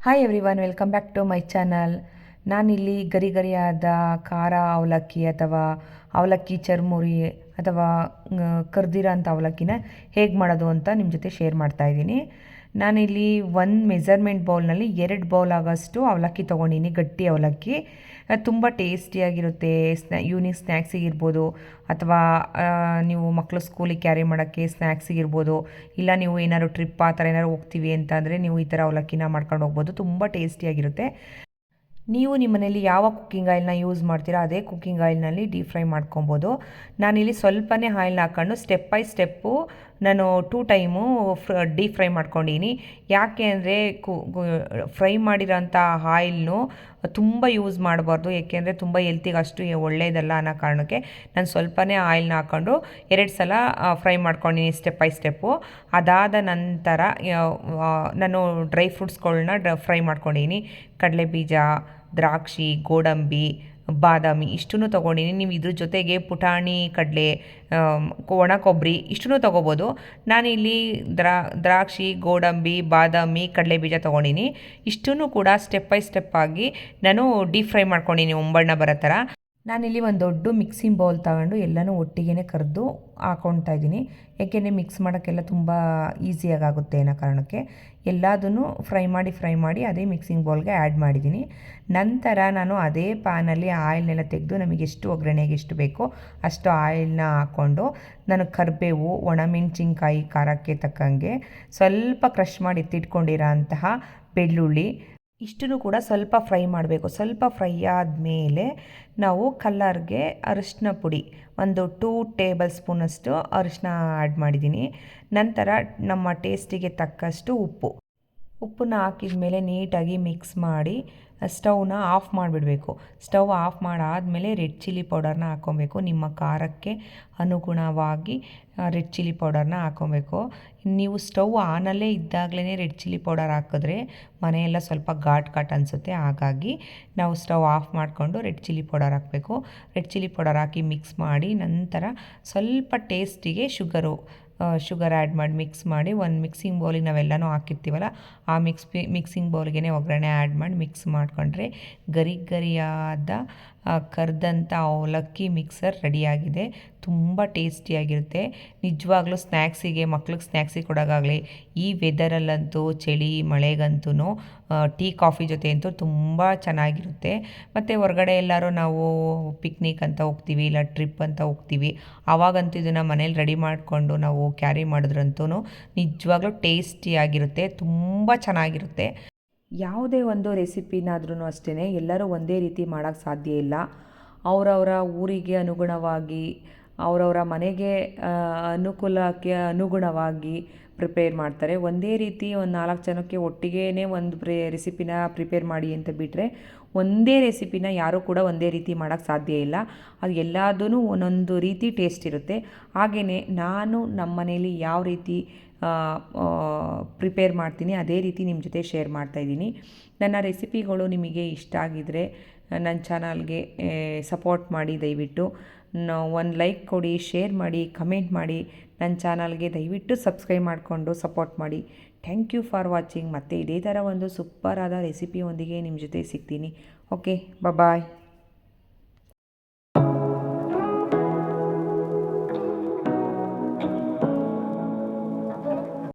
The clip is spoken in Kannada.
Hi everyone welcome back to my channel ನಾನಿಲ್ಲಿ ಗರಿ ಗರಿಯಾದ ಖಾರ ಅವಲಕ್ಕಿ ಅಥವಾ ಅವಲಕ್ಕಿ ಚರ್ಮುರಿ ಅಥವಾ ಕರ್ದಿರೋ ಅಂಥ ಅವಲಕ್ಕಿನ ಹೇಗೆ ಮಾಡೋದು ಅಂತ ನಿಮ್ಮ ಜೊತೆ ಶೇರ್ ಮಾಡ್ತಾ ಇದ್ದೀನಿ. ನಾನಿಲ್ಲಿ ಒನ್ ಮೆಜರ್ಮೆಂಟ್ ಬೌಲ್ನಲ್ಲಿ ಎರಡು ಬೌಲ್ ಆಗೋಷ್ಟು ಅವಲಕ್ಕಿ ತೊಗೊಂಡಿನಿ, ಗಟ್ಟಿ ಅವಲಕ್ಕಿ. ತುಂಬ ಟೇಸ್ಟಿಯಾಗಿರುತ್ತೆ ಸ್ನ್ಯಾ ಈವ್ನಿಂಗ್ ಸ್ನ್ಯಾಕ್ಸಿಗಿರ್ಬೋದು ಅಥವಾ ನೀವು ಮಕ್ಕಳು ಸ್ಕೂಲಿಗೆ ಕ್ಯಾರಿ ಮಾಡೋಕ್ಕೆ ಸ್ನ್ಯಾಕ್ಸಿಗಿರ್ಬೋದು ಇಲ್ಲ ನೀವು ಏನಾದ್ರು ಟ್ರಿಪ್ ಆ ಥರ ಏನಾದ್ರು ಹೋಗ್ತೀವಿ ಅಂತಂದರೆ ನೀವು ಈ ಥರ ಅವಲಕ್ಕಿನ ಮಾಡ್ಕೊಂಡು ಹೋಗ್ಬೋದು. ತುಂಬ ಟೇಸ್ಟಿಯಾಗಿರುತ್ತೆ ನೀವು ನಿಮ್ಮ ಮನೇಲಿ ಯಾವ ಕುಕ್ಕಿಂಗ್ ಆಯಿಲ್ನ ಯೂಸ್ ಮಾಡ್ತೀರಾ, ಅದೇ ಕುಕ್ಕಿಂಗ್ ಆಯಿಲ್ನಲ್ಲಿ ಡೀಪ್ ಫ್ರೈ ಮಾಡ್ಕೊಬೋದು. ನಾನಿಲ್ಲಿ ಸ್ವಲ್ಪನೇ ಆಯಿಲ್ನ ಹಾಕ್ಕೊಂಡು ಸ್ಟೆಪ್ ಬೈ ಸ್ಟೆಪ್ಪು ನಾನು ಟೂ ಟೈಮು ಫ್ರ ಡೀಪ್ ಫ್ರೈ ಮಾಡ್ಕೊಂಡಿನಿ ಯಾಕೆ ಅಂದರೆ ಕು ಫ್ರೈ ಮಾಡಿರೋಂಥ ಆಯಿಲ್ನು ತುಂಬ ಯೂಸ್ ಮಾಡಬಾರ್ದು. ಏಕೆಂದರೆ ತುಂಬ ಹೆಲ್ತಿಗೆ ಅಷ್ಟು ಒಳ್ಳೆಯದಲ್ಲ ಅನ್ನೋ ಕಾರಣಕ್ಕೆ ನಾನು ಸ್ವಲ್ಪನೇ ಆಯಿಲ್ನ ಹಾಕ್ಕೊಂಡು ಎರಡು ಸಲ ಫ್ರೈ ಮಾಡ್ಕೊಂಡಿನಿ ಸ್ಟೆಪ್ ಬೈ ಸ್ಟೆಪ್ಪು ಅದಾದ ನಂತರ ನಾನು ಡ್ರೈ ಫ್ರೂಟ್ಸ್ಗಳನ್ನ ಫ್ರೈ ಮಾಡ್ಕೊಂಡಿನಿ ಕಡಲೆ ಬೀಜ ದ್ರಾಕ್ಷಿ, ಗೋಡಂಬಿ ಬಾದಾಮಿ, ಇಷ್ಟನ್ನು ತೊಗೊಂಡಿನಿ. ನೀವು ಇದ್ರ ಜೊತೆಗೆ ಪುಟಾಣಿ, ಕಡಲೆ ಒಣ ಕೊಬ್ಬರಿ ಇಷ್ಟನ್ನು ತೊಗೋಬೋದು. ನಾನಿಲ್ಲಿ ದ್ರಾ, ದ್ರಾಕ್ಷಿ, ಗೋಡಂಬಿ, ಬಾದಾಮಿ, ಕಡಲೆ ಬೀಜ ತೊಗೊಂಡಿನಿ. ಇಷ್ಟನ್ನು ಕೂಡ ಸ್ಟೆಪ್ ಬೈ ಸ್ಟೆಪ್ ಆಗಿ ನಾನು ಡೀಪ್ ಫ್ರೈ ಮಾಡ್ಕೊಂಡಿನಿ, ಒಂಬಣ್ಣ ಬರೋ ಥರ ನಾನಿಲ್ಲಿ ಒಂದು ದೊಡ್ಡ ಮಿಕ್ಸಿಂಗ್ ಬೌಲ್ ತಗೊಂಡು ಎಲ್ಲನೂ ಒಟ್ಟಿಗೆ ಕರೆದು ಹಾಕ್ಕೊಳ್ತಾ ಇದ್ದೀನಿ. ಯಾಕೆಂದರೆ ಮಿಕ್ಸ್ ಮಾಡೋಕ್ಕೆಲ್ಲ ತುಂಬ ಆಗುತ್ತೆ ಅನ್ನೋ ಕಾರಣಕ್ಕೆ ಎಲ್ಲದನ್ನು ಫ್ರೈ ಮಾಡಿ ಫ್ರೈ ಮಾಡಿ ಅದೇ ಮಿಕ್ಸಿಂಗ್ ಬೌಲ್ಗೆ ಆ್ಯಡ್ ಮಾಡಿದ್ದೀನಿ. ನಂತರ ನಾನು ಅದೇ ಪ್ಯಾನಲ್ಲಿ ಆಯಿಲ್ನೆಲ್ಲ ತೆಗೆದು ನಮಗೆ ಎಷ್ಟು ಒಗ್ಗರಣೆಗೆ ಎಷ್ಟು ಬೇಕೋ ಅಷ್ಟು ಆಯಿಲ್ನ ಹಾಕ್ಕೊಂಡು ನಾನು ಕರಿಬೇವು, ಒಣಮೆಣಸಿನ್ಕಾಯಿ, ಖಾರಕ್ಕೆ ತಕ್ಕಂಗೆ ಸ್ವಲ್ಪ ಕ್ರಷ್ ಮಾಡಿ ಎತ್ತಿಟ್ಕೊಂಡಿರೋ ಅಂತಹ ಬೆಳ್ಳುಳ್ಳಿ ಇಷ್ಟನ್ನು ಕೂಡ ಸ್ವಲ್ಪ ಫ್ರೈ ಮಾಡಬೇಕು. ಸ್ವಲ್ಪ ಫ್ರೈ ಆದಮೇಲೆ ನಾವು ಕಲ್ಲರ್ಗೆ ಅರಿಶಿನ ಪುಡಿ, ಒಂದು ಟೂ ಟೇಬಲ್ ಸ್ಪೂನಷ್ಟು ಅರಿಶಿನ ಆ್ಯಡ್ ಮಾಡಿದ್ದೀನಿ. ನಂತರ ನಮ್ಮ ಟೇಸ್ಟಿಗೆ ತಕ್ಕಷ್ಟು ಉಪ್ಪು. ಉಪ್ಪನ್ನ ಹಾಕಿದ ಮೇಲೆ ನೀಟಾಗಿ ಮಿಕ್ಸ್ ಮಾಡಿ ಸ್ಟವ್ನ ಆಫ್ ಮಾಡಿಬಿಡಬೇಕು. ಸ್ಟವ್ ಆಫ್ ಮಾಡಾದಮೇಲೆ ರೆಡ್ ಚಿಲ್ಲಿ ಪೌಡರ್ನ ಹಾಕ್ಕೊಬೇಕು. ನಿಮ್ಮ ಖಾರಕ್ಕೆ ಅನುಗುಣವಾಗಿ ರೆಡ್ ಚಿಲ್ಲಿ ಪೌಡರ್ನ ಹಾಕ್ಕೊಬೇಕು. ನೀವು ಸ್ಟವ್ ಆನಲ್ಲೇ ಇದ್ದಾಗಲೇ ರೆಡ್ ಚಿಲ್ಲಿ ಪೌಡರ್ ಹಾಕಿದ್ರೆ ಮನೆಯೆಲ್ಲ ಸ್ವಲ್ಪ ಘಾಟ್ ಘಾಟ್ ಅನಿಸುತ್ತೆ. ಹಾಗಾಗಿ ನಾವು ಸ್ಟವ್ ಆಫ್ ಮಾಡಿಕೊಂಡು ರೆಡ್ ಚಿಲ್ಲಿ ಪೌಡರ್ ಹಾಕಬೇಕು. ರೆಡ್ ಚಿಲ್ಲಿ ಪೌಡರ್ ಹಾಕಿ ಮಿಕ್ಸ್ ಮಾಡಿ ನಂತರ ಸ್ವಲ್ಪ ಟೇಸ್ಟಿಗೆ ಶುಗರು ಶುಗರ್ ಆ್ಯಡ್ ಮಾಡಿ, ಮಿಕ್ಸ್ ಮಾಡಿ, ಒಂದು ಮಿಕ್ಸಿಂಗ್ ಬೌಲಿಗೆ ನಾವೆಲ್ಲನೂ ಹಾಕಿರ್ತೀವಲ್ಲ, ಆ ಮಿಕ್ಸ್ ಮಿಕ್ಸಿಂಗ್ ಬೌಲ್ಗೆ ಒಗ್ಗರಣೆ ಆ್ಯಡ್ ಮಾಡಿ ಮಿಕ್ಸ್ ಮಾಡಿಕೊಂಡ್ರೆ ಗರಿ ಗರಿಯಾದ ಕರ್ದಂಥ ಅವಲಕ್ಕಿ ಮಿಕ್ಸರ್ ರೆಡಿಯಾಗಿದೆ. ತುಂಬ ಟೇಸ್ಟಿಯಾಗಿರುತ್ತೆ ನಿಜವಾಗ್ಲೂ ಸ್ನ್ಯಾಕ್ಸಿಗೆ ಮಕ್ಳಿಗೆ ಸ್ನ್ಯಾಕ್ಸಿಗೆ ಕೊಡೋಕ್ಕಾಗಲಿ, ಈ ವೆದರಲ್ಲಂತೂ, ಚಳಿ ಮಳೆಗಂತೂ ಟೀ, ಕಾಫಿ ಜೊತೆ ಅಂತೂ ತುಂಬ ಚೆನ್ನಾಗಿರುತ್ತೆ. ಮತ್ತು ಹೊರಗಡೆ ಎಲ್ಲರೂ ನಾವು ಪಿಕ್ನಿಕ್ ಅಂತ ಹೋಗ್ತೀವಿ, ಇಲ್ಲ ಟ್ರಿಪ್ ಅಂತ ಹೋಗ್ತೀವಿ. ಆವಾಗಂತೂ ಇದನ್ನು ಮನೇಲಿ ರೆಡಿ ಮಾಡಿಕೊಂಡು ನಾವು ಕ್ಯಾರಿ ಮಾಡಿದ್ರಂತೂ ನಿಜವಾಗ್ಲೂ ಟೇಸ್ಟಿಯಾಗಿರುತ್ತೆ ತುಂಬ ಚೆನ್ನಾಗಿರುತ್ತೆ. ಯಾವುದೇ ಒಂದು ರೆಸಿಪಿನಾದ್ರೂ ಅಷ್ಟೇ ಎಲ್ಲರೂ ಒಂದೇ ರೀತಿ ಮಾಡೋಕ್ಕೆ ಸಾಧ್ಯ ಇಲ್ಲ. ಅವರವರ ಊರಿಗೆ ಅನುಗುಣವಾಗಿ, ಅವರವರ ಮನೆಗೆ ಅನುಕೂಲಕ್ಕೆ ಅನುಗುಣವಾಗಿ ಪ್ರಿಪೇರ್ ಮಾಡ್ತಾರೆ. ಒಂದೇ ರೀತಿ ಒಂದು ನಾಲ್ಕು ಜನಕ್ಕೆ ಒಟ್ಟಿಗೆನೇ ಒಂದು ಪ್ರೇ ರೆಸಿಪಿನ ಪ್ರಿಪೇರ್ ಮಾಡಿ ಅಂತ ಬಿಟ್ಟರೆ ಒಂದೇ ರೆಸಿಪಿನ ಯಾರೂ ಕೂಡ ಒಂದೇ ರೀತಿ ಮಾಡೋಕ್ಕೆ ಸಾಧ್ಯ ಇಲ್ಲ. ಅದು ಎಲ್ಲದೂ ಒಂದೊಂದು ರೀತಿ ಟೇಸ್ಟ್ ಇರುತ್ತೆ. ಹಾಗೆಯೇ ನಾನು ನಮ್ಮ ಮನೆಯಲ್ಲಿ ಯಾವ ರೀತಿ ಪ್ರಿಪೇರ್ ಮಾಡ್ತೀನಿ ಅದೇ ರೀತಿ ನಿಮ್ಮ ಜೊತೆ ಶೇರ್ ಮಾಡ್ತಾಯಿದ್ದೀನಿ ನನ್ನ ರೆಸಿಪಿಗಳು ನಿಮಗೆ ಇಷ್ಟ ಆಗಿದರೆ ನನ್ನ ಚಾನಲ್ಗೆ ಸಪೋರ್ಟ್ ಮಾಡಿ ದಯವಿಟ್ಟು. ಒಂದು ಲೈಕ್ ಕೊಡಿ ಶೇರ್ ಮಾಡಿ ಕಮೆಂಟ್ ಮಾಡಿ. ನನ್ನ ಚಾನಲ್ಗೆ ದಯವಿಟ್ಟು ಸಬ್ಸ್ಕ್ರೈಬ್ ಮಾಡಿಕೊಂಡು ಸಪೋರ್ಟ್ ಮಾಡಿ. ಥ್ಯಾಂಕ್ ಯು ಫಾರ್ ವಾಚಿಂಗ್ ಮತ್ತು ಇದೇ ಥರ ಒಂದು ಸೂಪರಾದ ರೆಸಿಪಿಯೊಂದಿಗೆ ನಿಮ್ಮ ಜೊತೆ ಸಿಗ್ತೀನಿ. Okay bye